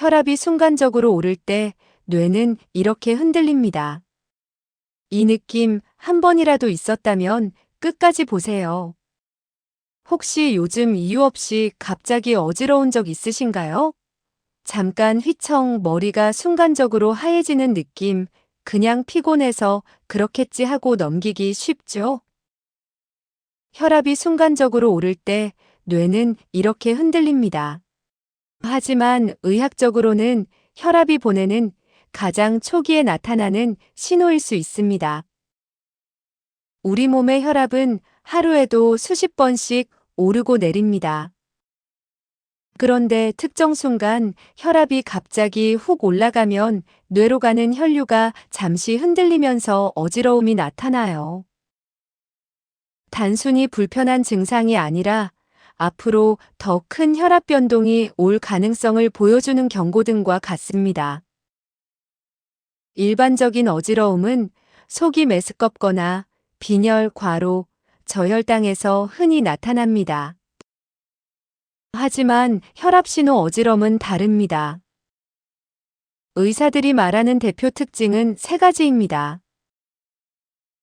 혈압이 순간적으로 오를 때 뇌는 이렇게 흔들립니다. 이 느낌 한 번이라도 있었다면 끝까지 보세요. 혹시 요즘 이유 없이 갑자기 어지러운 적 있으신가요? 잠깐 휘청 머리가 순간적으로 하얘지는 느낌, 그냥 피곤해서 그렇겠지 하고 넘기기 쉽죠? 혈압이 순간적으로 오를 때 뇌는 이렇게 흔들립니다. 하지만 의학적으로는 혈압이 보내는 가장 초기에 나타나는 신호일 수 있습니다. 우리 몸의 혈압은 하루에도 수십 번씩 오르고 내립니다. 그런데 특정 순간 혈압이 갑자기 훅 올라가면 뇌로 가는 혈류가 잠시 흔들리면서 어지러움이 나타나요. 단순히 불편한 증상이 아니라 앞으로 더 큰 혈압 변동이 올 가능성을 보여주는 경고 등과 같습니다. 일반적인 어지러움은 속이 메스껍거나 빈혈, 과로, 저혈당에서 흔히 나타납니다. 하지만 혈압신호 어지럼은 다릅니다. 의사들이 말하는 대표 특징은 세 가지입니다.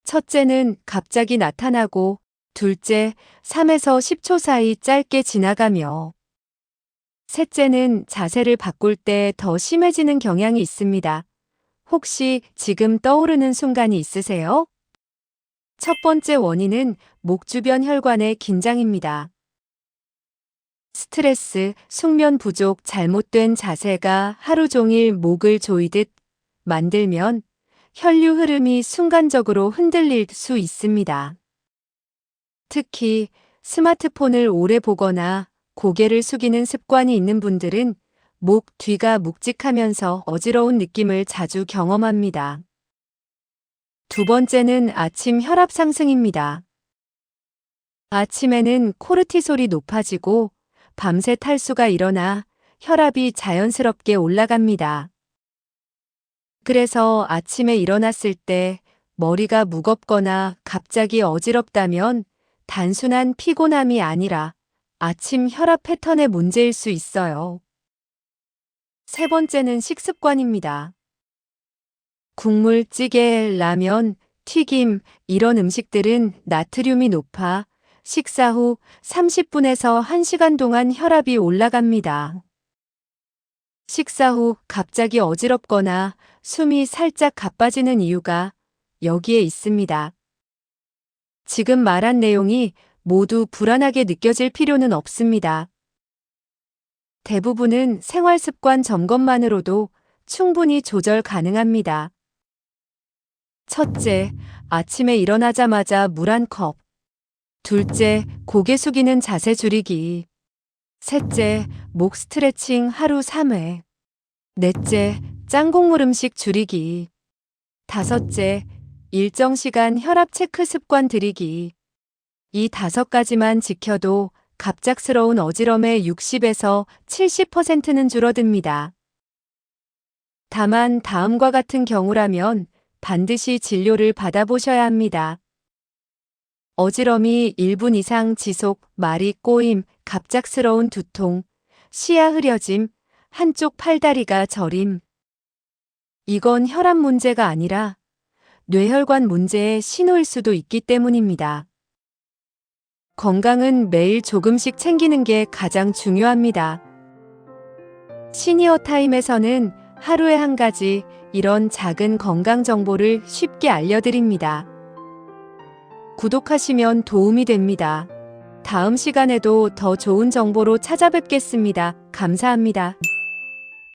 첫째는 갑자기 나타나고, 둘째, 3에서 10초 사이 짧게 지나가며, 셋째는 자세를 바꿀 때 더 심해지는 경향이 있습니다. 혹시 지금 떠오르는 순간이 있으세요? 첫 번째 원인은 목 주변 혈관의 긴장입니다. 스트레스, 숙면 부족, 잘못된 자세가 하루 종일 목을 조이듯 만들면 혈류 흐름이 순간적으로 흔들릴 수 있습니다. 특히 스마트폰을 오래 보거나 고개를 숙이는 습관이 있는 분들은 목 뒤가 묵직하면서 어지러운 느낌을 자주 경험합니다. 두 번째는 아침 혈압 상승입니다. 아침에는 코르티솔이 높아지고 밤새 탈수가 일어나 혈압이 자연스럽게 올라갑니다. 그래서 아침에 일어났을 때 머리가 무겁거나 갑자기 어지럽다면 단순한 피곤함이 아니라 아침 혈압 패턴의 문제일 수 있어요. 세 번째는 식습관입니다. 국물, 찌개, 라면, 튀김, 이런 음식들은 나트륨이 높아 식사 후 30분에서 1시간 동안 혈압이 올라갑니다. 식사 후 갑자기 어지럽거나 숨이 살짝 가빠지는 이유가 여기에 있습니다. 지금 말한 내용이 모두 불안하게 느껴질 필요는 없습니다. 대부분은 생활 습관 점검만으로도 충분히 조절 가능합니다. 첫째, 아침에 일어나자마자 물 한 컵. 둘째, 고개 숙이는 자세 줄이기. 셋째, 목 스트레칭 하루 3회. 넷째, 짱국물 음식 줄이기. 다섯째, 일정 시간 혈압 체크 습관 들이기. 이 다섯 가지만 지켜도 갑작스러운 어지럼의 60에서 70%는 줄어듭니다. 다만 다음과 같은 경우라면 반드시 진료를 받아보셔야 합니다. 어지럼이 1분 이상 지속, 말이 꼬임, 갑작스러운 두통, 시야 흐려짐, 한쪽 팔다리가 저림. 이건 혈압 문제가 아니라 뇌혈관 문제의 신호일 수도 있기 때문입니다. 건강은 매일 조금씩 챙기는 게 가장 중요합니다. 시니어 타임에서는 하루에 한 가지 이런 작은 건강 정보를 쉽게 알려드립니다. 구독하시면 도움이 됩니다. 다음 시간에도 더 좋은 정보로 찾아뵙겠습니다. 감사합니다.